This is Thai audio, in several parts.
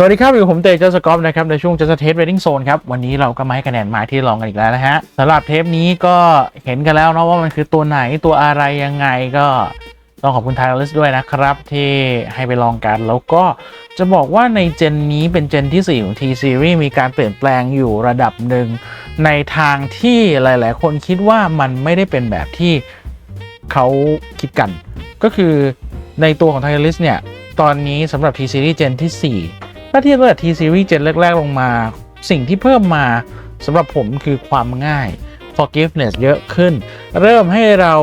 สวัสดีครับ อยู่ผมเตจสกอฟนะครับ ในช่วง Just Test Rating Zone ครับ วันนี้เราก็มาให้คะแนนมาที่ลองกันอีกแล้วนะฮะสำหรับเทปนี้ก็เห็นกันแล้วเนาะว่ามันคือตัวไหนตัวอะไรยังไงก็ต้องขอบคุณไทลิสด้วยนะครับ ที่ให้ไปลองกัน แล้วก็จะบอกว่าในเจนนี้เป็นเจนที่ 4 ของ T Series มีการเปลี่ยนแปลงอยู่ระดับหนึ่ง ในทางที่หลาย ๆ คนคิดว่ามันไม่ได้เป็นแบบที่เขาคิดกัน ก็คือในตัวของ t i l i s เนี่ย ตอนนี้สำหรับ T Series Gen ที่ 4าเทียบกับ T Series Gen แรก ๆ ลงมา สิ่งที่เพิ่มมาสำหรับผมคือความง่าย forgiveness เยอะขึ้น เริ่มให้เรา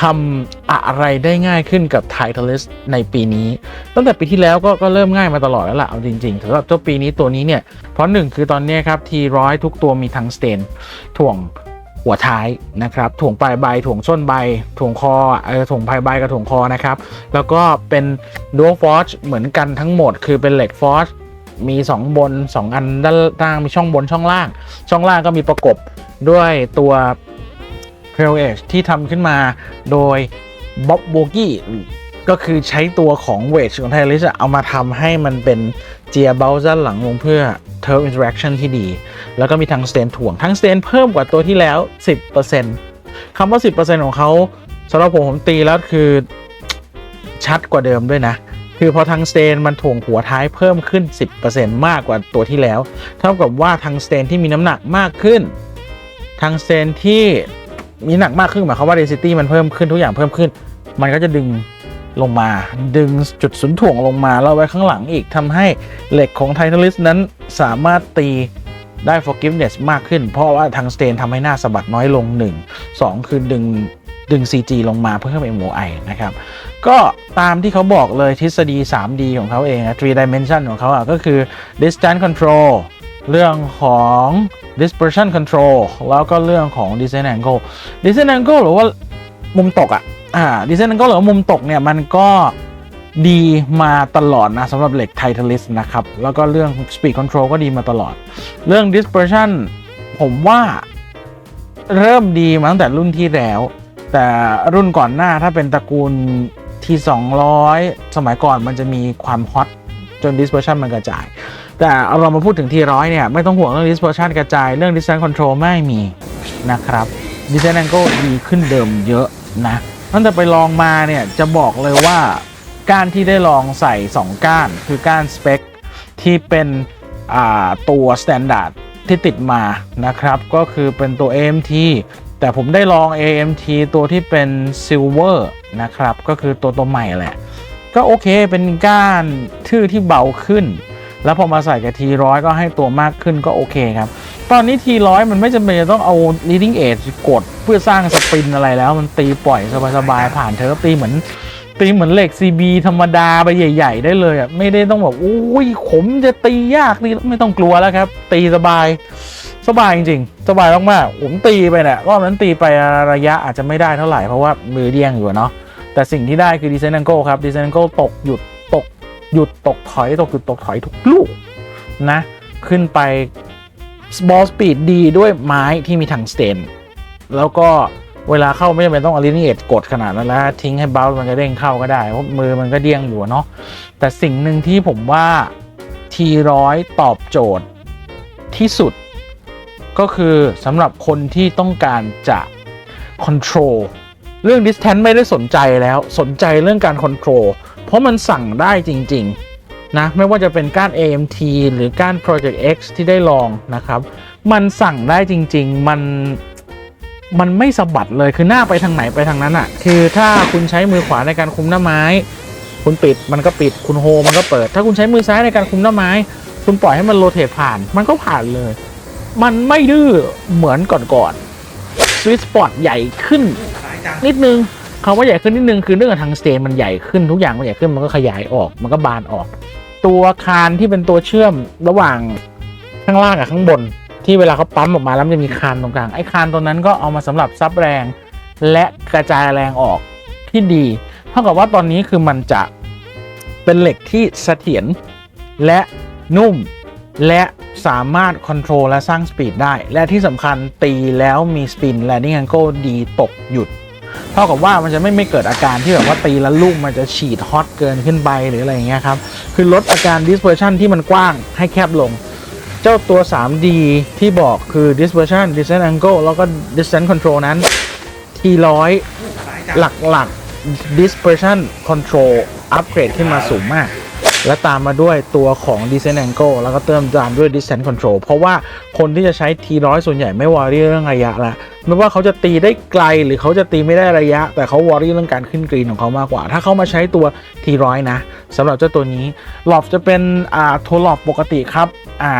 ทำอะไรได้ง่ายขึ้นกับ Titleist ในปีนี้ ตั้งแต่ปีที่แล้วก็ก็เริ่มง่ายมาตลอดแล้วล่ะ เอาจริงๆสำหรับเจ้าปีนี้ตัวนี้เนี่ย เพราะหนึ่งคือตอนนี้ครับ T100 ทุกตัวมีทั้งสเตนถ่วง หัวท้ายนะครับถ่วงปลายใบถ่วงส้นใบถ่วงคอเออถ่วงปลายใบกับถ่วงคอนะครับ แล้วก็เป็น dual forge เหมือนกันทั้งหมด คือเป็นเหล็ก forge มี 2 บน 2 อันด้านล่างมีช่องบนช่องล่าง ช่องล่างก็มีประกบด้วยตัว t r a i l Edge ที่ทำขึ้นมาโดย Bob b o g i e ก็คือใช้ตัวของเวทของไทลิสเอามาทำให้มันเป็นเจียเบลด้านหลังลงเพื่อ Turf Interaction ที่ดี แล้วก็มีทางสเตนถ่วงทั้งสเตนเพิ่มกว่าตัวที่แล้ว 10%คำว่า 10%ของเขาสำหรับผมผมตีแล้วคือชัดกว่าเดิมด้วยนะ คือพอทางสเตนมันถ่วงหัวท้ายเพิ่มขึ้น 10%มากกว่าตัวที่แล้ว เท่ากับว่าทางสเตนที่มีน้ำหนักมากขึ้น ทางสเตนที่มีหนักมากขึ้นหมายความว่า density มันเพิ่มขึ้นทุกอย่างเพิ่มขึ้น มันก็จะดึง ลงมา ดึงจุดศูนย์ถ่วงลงมาแล้วไว้ข้างหลังอีกทำให้เหล็กของ Titleist นั้นสามารถตีได้ forgiveness มากขึ้น เพราะว่าทางสเตนทำให้หน้าสะบัดน้อยลง 1 2 คือดึงดึง CG ลงมาเพื่อเพิ่ม MOI นะครับ ก็ตามที่เขาบอกเลยทฤษฎี 3D ของเขาเองนะ3 dimension ของเขาอะก็คือ distance control เรื่องของ dispersion control แล้วก็เรื่องของ design angle design angle หรือว่ามุมตกอะ อ่า design angle หรือว่ามุมตกเนี่ยมันก็ดีมาตลอดนะสำหรับเหล็ก Titleist นะครับ แล้วก็เรื่อง speed control ก็ดีมาตลอด เรื่อง dispersion ผมว่าเริ่มดีมาตั้งแต่รุ่นที่แล้ว แต่รุ่นก่อนหน้าถ้าเป็นตระกูลที่ 200 สมัยก่อนมันจะมีความฮอตจน dispersion มันกระจาย แต่เอาเรามาพูดถึงทีร้อยเนี่ย ไม่ต้องห่วงเรื่อง dispersion กระจาย เรื่อง distance control ไม่มีนะครับ design angle ดีขึ้นเดิมเยอะนะ ตั้งแต่ไปลองมาเนี่ยจะบอกเลยว่าก้านที่ได้ลองใส่ 2 ก้าน คือก้านสเปคที่เป็นตัว standard ที่ติดมานะครับ ก็คือเป็นตัว AMT แต่ผมได้ลอง AMT ตัวที่เป็น silver นะครับ ก็คือตัวตัวใหม่แหละ ก็โอเคเป็นก้านทื่อที่เบาขึ้น แล้วพอมาใส่กับ T100 ก็ให้ตัวมากขึ้นก็โอเคครับ ตอนนี้ T100 มันไม่จำเป็นจะต้องเอา leading edge กดเพื่อสร้างสปรินอะไรแล้วมันตีปล่อยสบายๆผ่านเธอตีเหมือน ตีเหมือนเหล็ก CB ธรรมดาไปใหญ่ ๆ ได้เลยอะไม่ได้ต้องแบบอุ้ยขมจะตียากตีไม่ต้องกลัวแล้วครับ ตีสบายสบายจริงๆ สบายมากๆผมตีไปเนี่ยรอบนั้นตีไประยะอาจจะไม่ได้เท่าไหร่เพราะว่ามือเดี้ยงอยู่เนาะแต่สิ่งที่ได้คือดีเซน a ง g l e ครับดีเซน a ง g l e ตกหยุดตกหยุดตกถอยตกหยุดตกถอยทุกลูกนะ ขึ้นไป ball speed ดีด้วยไม้ที่มีถังสเตน แล้วก็เวลาเข้าไม่จำเป็นต้องอลิเนิเอตกดขนาดนั้นแล้ว ทิ้งให้เบลมันก็เด้งเข้าก็ได้เพราะมือมันก็เดี้ยงอยู่เนาะแต่สิ่งหนึ่งที่ผมว่า T100 ตอบโจทย์ที่สุด ก็คือสำหรับคนที่ต้องการจะ control เรื่อง distance ไม่ได้สนใจแล้วสนใจเรื่องการ control เพราะมันสั่งได้จริง ๆ นะไม่ว่าจะเป็นก้าน AMT หรือก้าน Project X ที่ได้ลองนะครับ มันสั่งได้จริง ๆ มันมันไม่สะบัดเลยคือหน้าไปทางไหนไปทางนั้นอะ่ะ คือถ้าคุณใช้มือขวาในการคุมหน้าไม้ คุณปิดมันก็ปิดคุณโฮมันก็เปิด ถ้าคุณใช้มือซ้ายในการคุมหน้าไม้ คุณปล่อยให้มันโรเตทผ่าน มันก็ผ่านเลย มันไม่ดื้อเหมือนก่อนๆสวิตสปอตใหญ่ขึ้นนิดนึงคำว่าใหญ่ขึ้นนิดนึงคือเรื่องของทางสเตนมันใหญ่ขึ้นทุกอย่างมันใหญ่ขึ้นมันก็ขยายออก มันก็บานออก ตัวคานที่เป็นตัวเชื่อมระหว่างข้างล่างกับข้างบน ที่เวลาเขาปั๊มออกมาแล้วมันจะมีคานตรงกลางไอ้คานตรงนั้นก็เอามาสำหรับซับแรง และกระจายแรงออกที่ดี เท่ากับว่าตอนนี้คือมันจะเป็นเหล็กที่เสถียรและนุ่มและสามารถค o n t r o l และสร้างสปีดได้ และที่สำคัญตีแล้วมีสปิน landing angle ดีตกหยุด เท่ากับว่ามันจะไม่ไม่เกิดอาการที่แบบว่าตีแล้วลูกมันจะฉีดฮอตเกินขึ้นไปหรืออะไรอย่างเงี้ยครับ คือลดอาการ dispersion ที่มันกว้างให้แคบลง เจ้าตัว 3D ที่บอกคือ dispersion distance angle แล้วก็ distance control นั้น T100 หลักๆ dispersion control อัปเกรดขึ้นมาสูงมาก และตามมาด้วยตัวของ descent angle แล้วก็เติมตามด้วย descent control เพราะว่าคนที่จะใช้ T100 ส่วนใหญ่ไม่วอรี่เรื่องระยะละไม่ว่าเขาจะตีได้ไกลหรือเขาจะตีไม่ได้ระยะ แต่เขาวอรี่เรื่องการขึ้นกรีนของเขามากกว่า ถ้าเขามาใช้ตัว T100 นะสำหรับเจ้าตัวนี้หลอบจะเป็นอ่าโทรหลอบปกติครับอ่า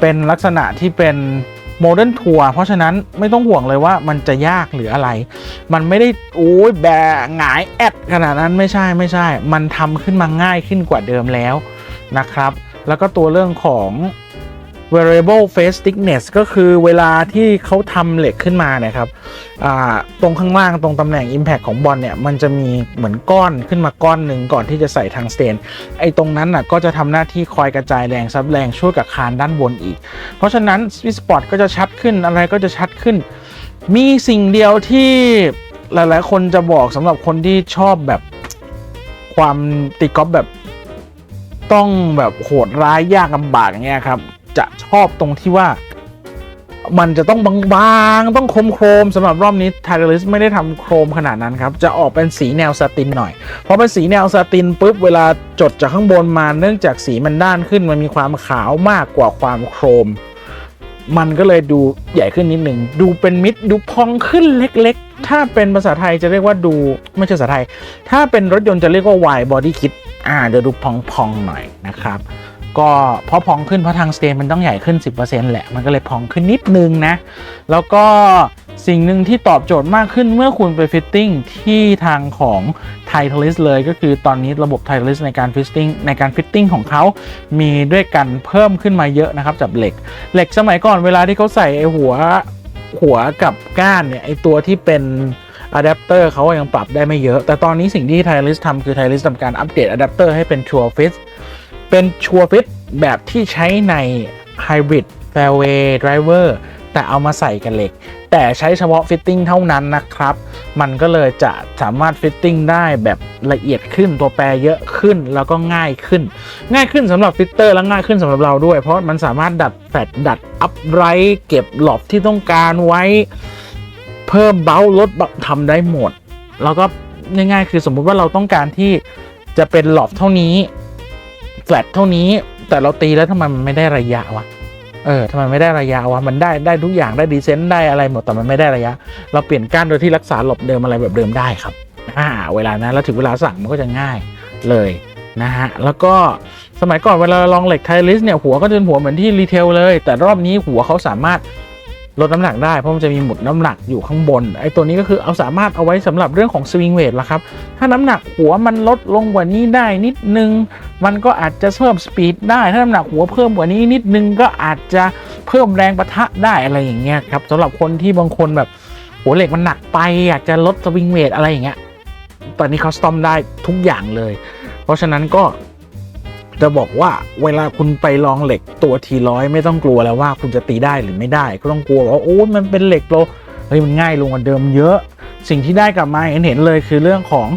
เป็นลักษณะที่เป็น โมเดิร์นทัวร์เพราะฉะนั้นไม่ต้องห่วงเลยว่ามันจะยากหรืออะไร มันไม่ได้โอ้ยแบหงายแอดขนาดนั้นไม่ใช่ไม่ใช่ มันทำขึ้นมาง่ายขึ้นกว่าเดิมแล้วนะครับ แล้วก็ตัวเรื่องของ variable face thickness ก็คือเวลาที่เขาทำเหล็กขึ้นมาเนี่ยครับตรงข้างล่างตรงตำแหน่ง impact ของบอลเนี่ยมันจะมีเหมือนก้อนขึ้นมาก้อนหนึ่งก่อนที่จะใส่ทางสเตนไอ้ตรงนั้นน่ะก็จะทำหน้าที่คอยกระจายแรงซับแรงช่วยกับคานด้านบนอีก เพราะฉะนั้น Sweet Spot ก็จะชัดขึ้นอะไรก็จะชัดขึ้น มีสิ่งเดียวที่หลาย ๆ คนจะบอกสำหรับคนที่ชอบแบบความตีกอล์ฟแบบต้องแบบโหดร้ายยากลำบากอย่างเงี้ยครับ จะชอบตรงที่ว่า มันจะต้องบางๆ ต้องคมโครมๆสำหรับรอบนี้ไทเ r ลิสไม่ได้ทำโครมขนาดนั้นครับ จะออกเป็นสีแนวสตินหน่อยพอเป็นสีแนวสตินปุ๊บ เวลาจดจากข้างบนมาเนื่องจากสีมันด้านขึ้น มันมีความขาวมากกว่าความโครม มันก็เลยดูใหญ่ขึ้นนิดหนึ่ง ดูเป็นมิดดูพองขึ้นเล็กๆ ถ้าเป็นภาษาไทยจะเรียกว่าดูไม่ใช่ภาษาไทย ถ้าเป็นรถยนต์จะเรียกว่า wide body kit อ่าจะดูพองๆหน่อยนะครับ ก็เพราะพองขึ้นเพราะทางสเตนมันต้องใหญ่ขึ้น 10%แหละ มันก็เลยพองขึ้นนิดนึงนะ แล้วก็สิ่งหนึ่งที่ตอบโจทย์มากขึ้นเมื่อคุณไปฟิตติ้งที่ทางของไททลิสเลยก็คือตอนนี้ระบบไททลิสในการฟิตติ้งในการฟิตติ้งของเขา มีด้วยกันเพิ่มขึ้นมาเยอะนะครับจากเหล็ก เหล็กสมัยก่อนเวลาที่เขาใส่ไอหัวหัวกับก้านเนี่ยไอตัวที่เป็นอะแดปเตอร์เขายังปรับได้ไม่เยอะ แต่ตอนนี้สิ่งที่ไทลิสทำคือไทลิสทำการอัปเดตอะแดปเตอร์ให้เป็นชัวฟิต เป็นชัวฟิตแบบที่ใช้ใน Hybrid Fairway Driver แต่เอามาใส่กับเหล็ก แต่ใช้เฉพาะฟิตติ้งเท่านั้นนะครับ มันก็เลยจะสามารถฟิตติ้งได้แบบละเอียดขึ้นตัวแปรเยอะขึ้นแล้วก็ง่ายขึ้น ง่ายขึ้นสำหรับฟิตเตอร์และง่ายขึ้นสำหรับเราด้วย เพราะมันสามารถดัดแฟดดัดอัพไรท์เก็บหลอบที่ต้องการไว้ เพิ่มเบ้าลดเบาทำได้หมด แล้วก็ง่ายๆคือสมมุติว่าเราต้องการที่จะเป็นหลอบเท่านี้ แฟลตเท่านี้ แต่เราตีแล้วทำไมมันไม่ได้ระยะวะเออทำไมไม่ได้ระยะวะมันได้ได้ทุกอย่างได้ดีเซนต์ได้อะไรหมดแต่มันไม่ได้ระยะ เราเปลี่ยนก้านโดยที่รักษาหลบเดิมอะไรแบบเดิมได้ครับอ่าเวลานั้นแล้วถึงเวลาสั่งมันก็จะง่ายเลยนะฮะแล้วก็สมัยก่อนเวลาลองเหล็กไทลิสเนี่ยหัวก็จะเป็นหัวเหมือนที่รีเทลเลย แต่รอบนี้หัวเขาสามารถ ลดน้ำหนักได้เพราะมันจะมีหมุดน้ำหนักอยู่ข้างบนไอ้ตัวนี้ก็คือเอาสามารถเอาไว้สำหรับเรื่องของสวิงเวทละครับ ถ้าน้ำหนักหัวมันลดลงกว่านี้ได้นิดนึง มันก็อาจจะเพิ่มสปีดได้ถ้าน้ำหนักหัวเพิ่มกว่านี้นิดนึงก็อาจจะเพิ่มแรงประทะได้อะไรอย่างเงี้ยครับสำหรับคนที่บางคนแบบหัวเหล็กมันหนักไปอยากจะลดสวิงเวทอะไรอย่างเงี้ยตอนนี้เขาสตอมได้ทุกอย่างเลย เพราะฉะนั้นก็ จะบอกว่าเวลาคุณไปลองเหล็กตัวทีร้อยไม่ต้องกลัวแล้วว่าคุณจะตีได้หรือไม่ได้ ก็ต้องกลัวว่าโอ้ยมันเป็นเหล็กโลเฮ้ยมันง่ายลงกว่าเดิมเยอะ สิ่งที่ได้กลับมาเห็นเห็นเลยคือเรื่องของ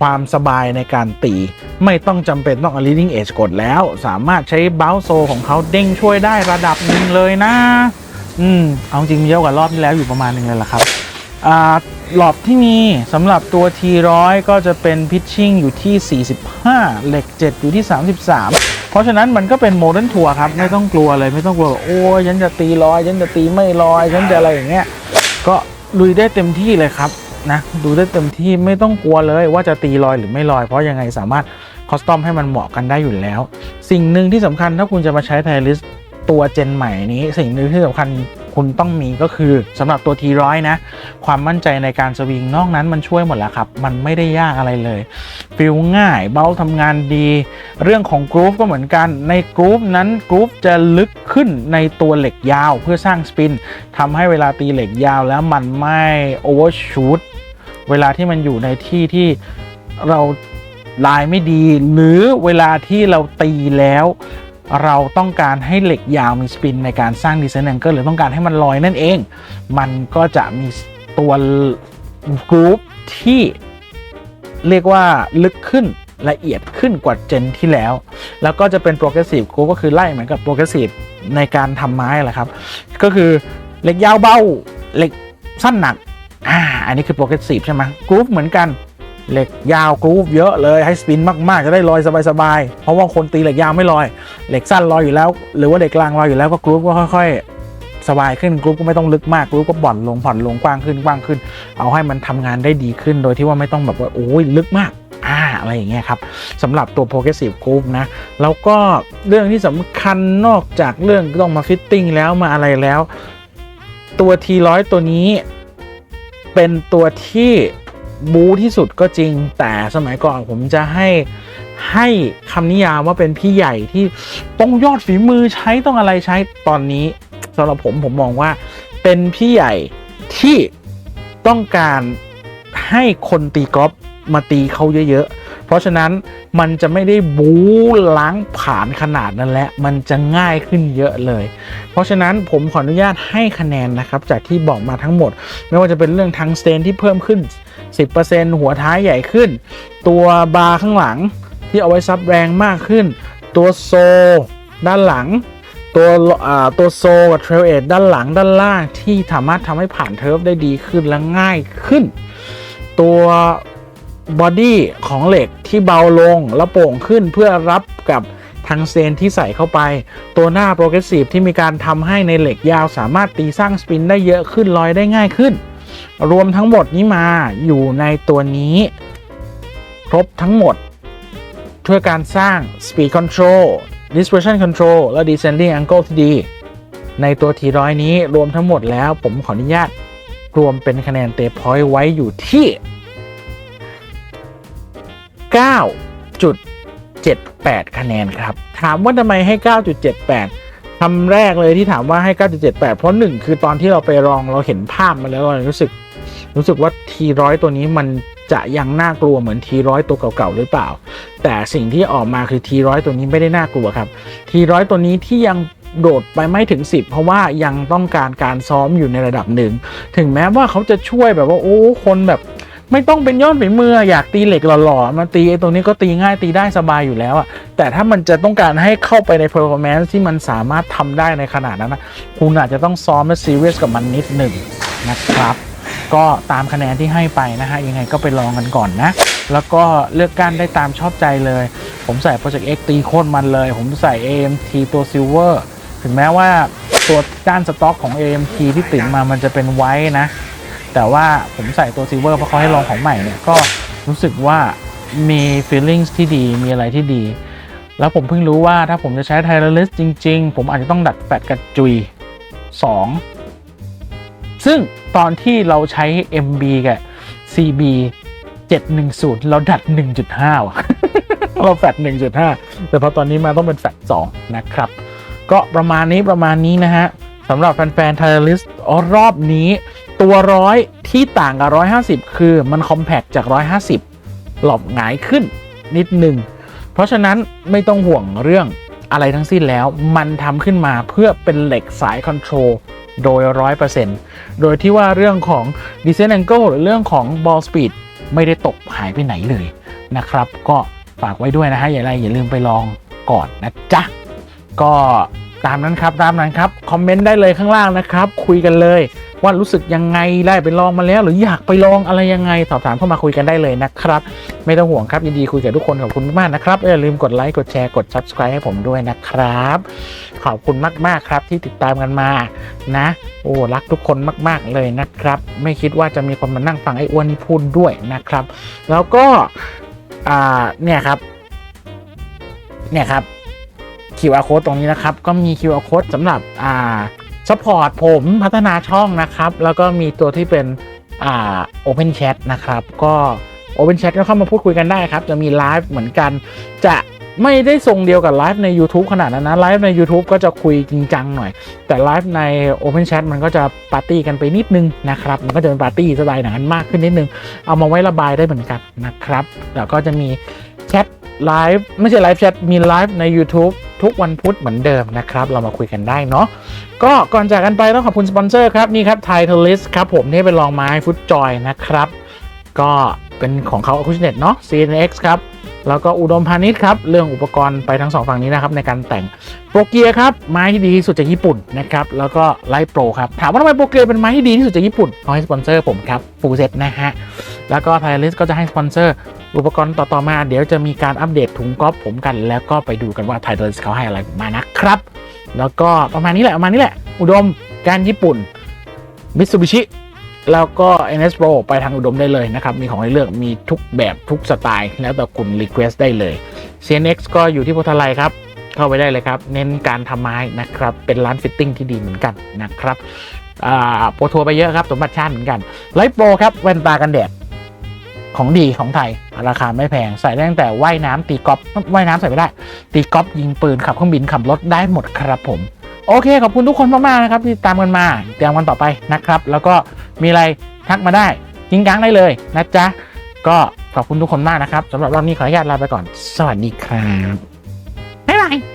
ความสบายในการตี ไม่ต้องจำเป็นต้องเอา leading edge กดแล้ว สามารถใช้เบลโซของเขาเด้งช่วยได้ระดับหนึ่งเลยนะ อืมเอาจริงเยอะกว่ารอบที่แล้วอยู่ประมาณหนึ่งเลยล่ะครับอ่า หลอบที่มีสำหรับตัว T100 ก็จะเป็นพิชชิ่งอยู่ที่ 45 เหล็ก 7 อยู่ที่ 33 เพราะฉะนั้นมันก็เป็นโมเดิร์นทัวร์ครับ ไม่ต้องกลัวเลยไม่ต้องกลัวว่าโอ้ยฉันจะตีลอยฉันจะตีไม่ลอยฉันจะอะไรอย่างเงี้ยก็ลุยได้เต็มที่เลยครับนะดูได้เต็มที่ไม่ต้องกลัวเลยว่าจะตีลอยหรือไม่ลอย เพราะยังไงสามารถคอสตอมให้มันเหมาะกันได้อยู่แล้ว สิ่งหนึ่งที่สำคัญถ้าคุณจะมาใช้ไทลิสตัวเจนใหม่นี้ สิ่งหนึ่งที่สำคัญ คุณต้องมีก็คือสำหรับตัว T100 นะ ความมั่นใจในการสวิงนอกนั้นมันช่วยหมดแล้วครับ มันไม่ได้ยากอะไรเลยฟิลง่ายเบาทำงานดี เรื่องของกรูฟก็เหมือนกันในกรูฟนั้นกรูฟจะลึกขึ้นในตัวเหล็กยาวเพื่อสร้างสปินทำให้เวลาตีเหล็กยาวแล้วมันไม่โอเวอร์ชูตเวลาที่มันอยู่ในที่ที่เราลายไม่ดี หรือเวลาที่เราตีแล้ว เราต้องการให้เหล็กยาวมีสปินในการสร้างดีเซน์แองเกิลหรือต้องการให้มันลอยนั่นเอง มันก็จะมีตัวกรุ๊ปที่เรียกว่าลึกขึ้นละเอียดขึ้นกว่าเจนที่แล้ว แล้วก็จะเป็นโปรเกรสซีฟกรุ๊ปก็คือไล่เหมือนกับโปรเกรสซีฟในการทำไม้แหละครับ ก็คือเหล็กยาวเบาเหล็กสั้นหนักอ่าอันนี้คือโปรเกรสซีฟใช่ไหมกรุ๊ปเหมือนกัน เหล็กยาวกรูฟเยอะเลยให้สปินมากๆ จะได้ลอยสบายๆ เพราะว่าคนตีเหล็กยาวไม่ลอย เหล็กสั้นลอยอยู่แล้ว หรือว่าเหล็กกลางลอยอยู่แล้วก็กรูฟก็ค่อย ๆ สบายขึ้นกรูฟก็ไม่ต้องลึกมากกรูฟก็บ่อนลงผ่อนลงกว้างขึ้นกว้างขึ้น เอาให้มันทำงานได้ดีขึ้นโดยที่ว่าไม่ต้องแบบว่าโอ้ยลึกมากอ่าอะไรอย่างเงี้ยครับสำหรับตัว progressive groove นะ แล้วก็เรื่องที่สำคัญนอกจากเรื่องต้องมาฟิตติ้งแล้วมาอะไรแล้ว ตัว T100 ตัวนี้ เป็นตัวที่ บูที่สุดก็จริง แต่สมัยก่อนผมจะให้ให้คำนิยามว่าเป็นพี่ใหญ่ที่ต้องยอดฝีมือใช้ต้องอะไรใช้ตอนนี้สำหรับผมผมมองว่าเป็นพี่ใหญ่ที่ต้องการให้คนตีกอล์ฟมาตีเขาเยอะๆ ราะฉะนั้นมันจะไม่ได้บูล้างผ่านขนาดนั้นแหละมันจะง่ายขึ้นเยอะเลย เพราะฉะนั้นผมขออนุญาตให้คะแนนนะครับจากที่บอกมาทั้งหมด ไม่ว่าจะเป็นเรื่องทังสเตนที่เพิ่มขึ้น 10%หัวท้ายใหญ่ขึ้น ตัวบาร์ข้างหลังที่เอาไว้ซับแรงมากขึ้น ตัวโซด้านหลังตัวอ่าตัวโซกับเทรลเอด้านหลังด้านล่างที่สามารถทำให้ผ่านเทิร์ฟได้ดีขึ้นและง่ายขึ้น ตัวบอดี้ของเหล็ก ที่เบาลงและโป่งขึ้นเพื่อรับกับทางเซนที่ใส่เข้าไป ตัวหน้าโปรเกรสซีฟที่มีการทำให้ในเหล็กยาวสามารถตีสร้างสปินได้เยอะขึ้นลอยได้ง่ายขึ้น รวมทั้งหมดนี้มาอยู่ในตัวนี้ ครบทั้งหมดช่วยการสร้าง Speed Control Dispersion Control และ Descending Angle ที่ดี ในตัว T100 นี้รวมทั้งหมดแล้วผมขออนุญาตรวมเป็นคะแนนเตะพอยต์ไว้อยู่ที่ 9.78 คะแนนครับ ถามว่าทำไมให้ 9.78คำแรกเลยที่ถามว่าให้ 9.78 เพราะหนึ่งคือตอนที่เราไปลองเราเห็นภาพมาแล้วเรารู้สึก รู้สึกว่า T100 ตัวนี้มันจะยังน่ากลัวเหมือน T100 ตัวเก่าๆหรือเปล่า แต่สิ่งที่ออกมาคือ T100 ตัวนี้ไม่ได้น่ากลัวครับ T100 ตัวนี้ที่ยังโดดไปไม่ถึง 10 เพราะว่ายังต้องการการซ้อมอยู่ในระดับหนึ่ง ถึงแม้ว่าเขาจะช่วยแบบว่าโอ้คนแบบ ไม่ต้องเป็นยอดฝีมืออยากตีเหล็กหล่อๆมาตีไอ้ตรงนี้ก็ตีง่ายตีได้สบายอยู่แล้วอะแต่ถ้ามันจะต้องการให้เข้าไปใน performance ที่มันสามารถทำได้ในขนาดนั้นนะคุณอาจจะต้องซ้อมและ serious กับมันนิดหนึ่งนะครับก็ตามคะแนนที่ให้ไปนะฮะยังไงก็ไปลองกันก่อนนะ แล้วก็เลือกก้านได้ตามชอบใจเลย ผมใส่ Project X ตีโคตรมันเลย ผมใส่ AMT ตัว Silver ถึงแม้ว่าตัวก้านสต็อกของ AMT ที่ติดมามันจะเป็นไว้นะ แต่ว่าผมใส่ตัว Silver เพราะเขาให้ลองของใหม่เนี่ยก็รู้สึกว่ามี feeling ที่ดีมีอะไรที่ดี แล้วผมเพิ่งรู้ว่าถ้าผมจะใช้ไทเลอร์จริง ๆ ผมอาจจะต้องดัดแฟดกระจุย 2 ซึ่งตอนที่เราใช้ MB กับ CB 710 เราดัด 1.5ว่ะเราแฟด1.5 แต่พอตอนนี้มาต้องเป็นแฟด2นะครับ ก็ประมาณนี้ประมาณนี้นะฮะสำหรับแฟนๆ t ทเลลิสรอบนี้ ตัวร้อยที่ต่างกับ 150 คือมันคอมแพกจาก 150 หลบหงายขึ้นนิดหนึ่ง เพราะฉะนั้นไม่ต้องห่วงเรื่องอะไรทั้งสิ้นแล้ว มันทำขึ้นมาเพื่อเป็นเหล็กสายคอนโทรลโดย 100%โดยที่ว่าเรื่องของ Descent Angle หรือเรื่องของ Ball Speed ไม่ได้ตกหายไปไหนเลยนะครับ ก็ฝากไว้ด้วยนะฮะ อย่าไรอย่าลืมไปลองก่อนนะจ๊ะ ก็ตามนั้นครับ ตามนั้นครับ คอมเมนต์ได้เลยข้างล่างนะครับ คุยกันเลย ว่ารู้สึกยังไงได้ไปลองมาแล้ว หรืออยากไปลองอะไรยังไงสอบถามเข้ามาคุยกันได้เลยนะครับ ไม่ต้องห่วงครับยินดีคุยกับทุกคนขอบคุณมากนะครับอย่าลืมกดไลค์กดแชร์กด subscribe ให้ผมด้วยนะครับ ขอบคุณมากๆครับที่ติดตามกันมานะโอ้รักทุกคนมาก ๆเลยนะครับ ไม่คิดว่าจะมีคนมานั่งฟังไอ้อ้วนนี่พูดด้วยนะครับ แล้วก็เนี่ยครับ เนี่ยครับ QR code ตรงนี้นะครับ ก็มี QR code สำหรับอ่า ซัพพอร์ตผมพัฒนาช่องนะครับ แล้วก็มีตัวที่เป็นอ่า Open Chat นะครับ ก็ Open Chat ก็เข้ามาพูดคุยกันได้ครับ จะมีไลฟ์เหมือนกัน จะไม่ได้ทรงเดียวกับไลฟ์ใน YouTube ขนาดนั้นนะไลฟ์ใน YouTube ก็จะคุยจริงจังหน่อย แต่ไลฟ์ใน Open Chat มันก็จะปาร์ตี้กันไปนิดนึงนะครับ มันก็จะเป็นปาร์ตี้สไตล์หนังนั้นมากขึ้นนิดนึง เอามาไว้ระบายได้เหมือนกันนะครับ แล้วก็จะมีแชท ไลฟ์ไม่ใช่ไลฟ์แชทมีไลฟ์ใน YouTube ทุกวันพุธเหมือนเดิมนะครับ เรามาคุยกันได้เนาะก็ก่อนจากกันไปต้องขอบคุณสปอนเซอร์ครับ นี่ครับ t i t l i s t ครับผมที่เป็นลองไม้ฟุตจอยนะครับ ก็เป็นของเขา a c u s n e t เนาะ CNX ครับ แล้วก็อุดมพาณิชย์ครับ เรื่องอุปกรณ์ไปทั้งสองฝั่งนี้นะครับ ในการแต่งโปรเกียครับ ไม้ที่ดีที่สุดจากญี่ปุ่นนะครับ แล้วก็ไลโปรครับ ถามว่าทำไมโปรเกียเป็นไม้ที่ดีที่สุดจากญี่ปุ่นเขาให้สปอนเซอร์ผมครับฟูเซ็ตนะฮะแล้วก็ไทลิสก็จะให้สปอนเซอร์ อุปกรณ์ต่อๆมาเดี๋ยวจะมีการอัปเดตถุงก๊อฟผมกัน แล้วก็ไปดูกันว่าไทลิสเขาให้อะไรมานะครับ แล้วก็ประมาณนี้แหละประมาณนี้แหละ อุดมการญี่ปุ่นมิตซูบิชิแล้วก็ NS Pro ไปทางอุดมได้เลยนะครับ มีของให้เลือกมีทุกแบบทุกสไตล์ แล้วแต่คุณรีเควสได้เลย CNX ก็อยู่ที่โพธาไลครับ เข้าไปได้เลยครับ เน้นการทำไม้นะครับ เป็นร้านฟิตติ้งที่ดีเหมือนกันนะครับอ่าโปรทัวร์ไปเยอะครับ สมบัติชาติเหมือนกันไลท์โปรครับแว่นตากันแดด ของดีของไทย ราคาไม่แพงใส่ได้ตั้งแต่ว่ายน้ำตีกอล์ฟว่ายน้ำใส่ไม่ได้ ตีกอล์ฟยิงปืนขับเครื่องบินขับรถได้หมดครับผม โอเค ขอบคุณทุกคนมากๆนะครับที่ตามกันมาเตรียมกันต่อไปนะครับ แล้วก็มีอะไรทักมาได้จริงจังได้เลยนะจ๊ะก็ขอบคุณทุกคนมากนะครับสำหรับรอบนี้ขออนุญาตลาไปก่อน สวัสดีครับบ๊ายบาย